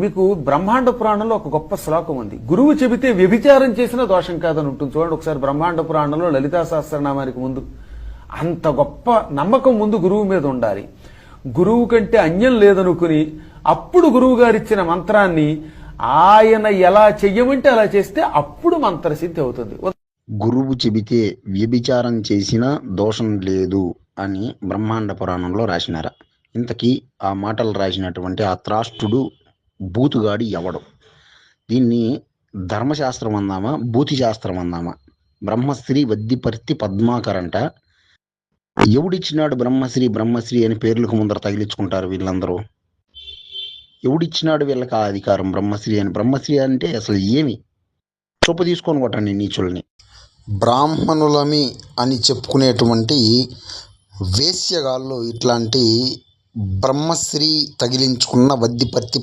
మీకు బ్రహ్మాండ పురాణంలో ఒక గొప్ప శ్లోకం ఉంది. గురువు చెబితే వ్యభిచారం చేసినా దోషం కాదని ఉంటుంది. చూడండి ఒకసారి బ్రహ్మాండ పురాణంలో లలితా సహస్రనామానికి ముందు. అంత గొప్ప నమ్మకం ముందు గురువు మీద ఉండాలి. గురువు కంటే అన్యం లేదనుకుని అప్పుడు గురువు గారు ఇచ్చిన మంత్రాన్ని ఆయన ఎలా చెయ్యమంటే అలా చేస్తే అప్పుడు మంత్రసిద్ధి అవుతుంది. గురువు చెబితే వ్యభిచారం చేసినా దోషం లేదు అని బ్రహ్మాండ పురాణంలో రాసినారా. ఇంతకీ ఆ మాటలు రాసినటువంటి ఆ త్రాష్టుడు బూతుగాడి ఎవడు? దీన్ని ధర్మశాస్త్రం అందామా భూతి శాస్త్రం అందామా బ్రహ్మశ్రీ వద్దిపర్తి పద్మాకరంట. ఎవడిచ్చినాడు బ్రహ్మశ్రీ బ్రహ్మశ్రీ అని పేర్లకు ముందర తగిలించుకుంటారు వీళ్ళందరూ? ఎవడిచ్చినాడు వీళ్ళకి ఆ అధికారం బ్రహ్మశ్రీ అని? బ్రహ్మశ్రీ అంటే అసలు ఏమి? చొప్పు తీసుకొని కొట్టండి నీచుల్ని. బ్రాహ్మణులమి అని చెప్పుకునేటువంటి వేశ్యగాళ్ళు ఇట్లాంటి బ్రహ్మశ్రీ తగిలించుకున్న వద్దిపర్తి